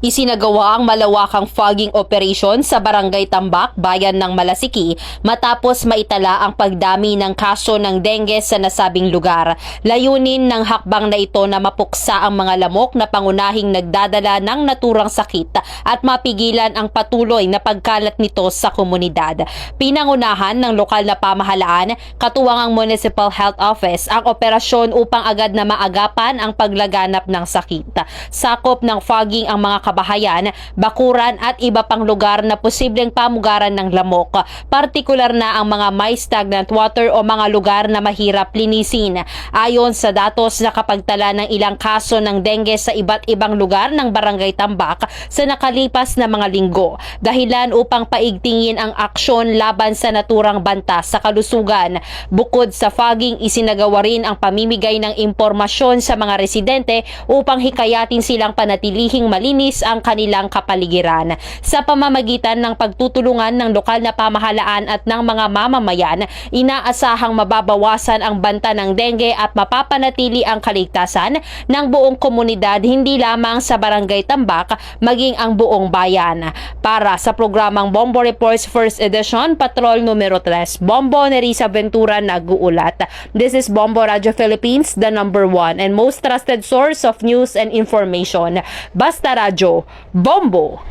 Isinagawa ang malawakang fogging operation sa Barangay Tambak, Bayan ng Malasiki matapos maitala ang pagdami ng kaso ng dengue sa nasabing lugar. Layunin ng hakbang na ito na mapuksa ang mga lamok na pangunahing nagdadala ng naturang sakit at mapigilan ang patuloy na pagkalat nito sa komunidad. Pinangunahan ng lokal na pamahalaan, katuwang ang Municipal Health Office ang operasyon upang agad na maagapan ang paglaganap ng sakit. Sakop ng fogging ang mga kabahayan, bakuran at iba pang lugar na posibleng pamugaran ng lamok, partikular na ang mga may stagnant water o mga lugar na mahirap linisin. Ayon sa datos nakapagtala ng ilang kaso ng dengue sa iba't ibang lugar ng Barangay Tambak sa nakalipas na mga linggo, dahilan upang paigtingin ang aksyon laban sa naturang banta sa kalusugan. Bukod sa fogging, isinagawa rin ang pamimigay ng impormasyon sa mga residente upang hikayatin silang panatilihing malinis ang kanilang kapaligiran. Sa pamamagitan ng pagtutulungan ng lokal na pamahalaan at ng mga mamamayan, inaasahang mababawasan ang banta ng dengue at mapapanatili ang kaligtasan ng buong komunidad hindi lamang sa Barangay Tambak, maging ang buong bayan. Para sa programang Bombo Reports First Edition, Patrol numero 3, Bombo Nerissa Ventura nag-uulat. This is Bombo Radio Philippines, the number one and most trusted source of news and information. Basta Radio, Bombo!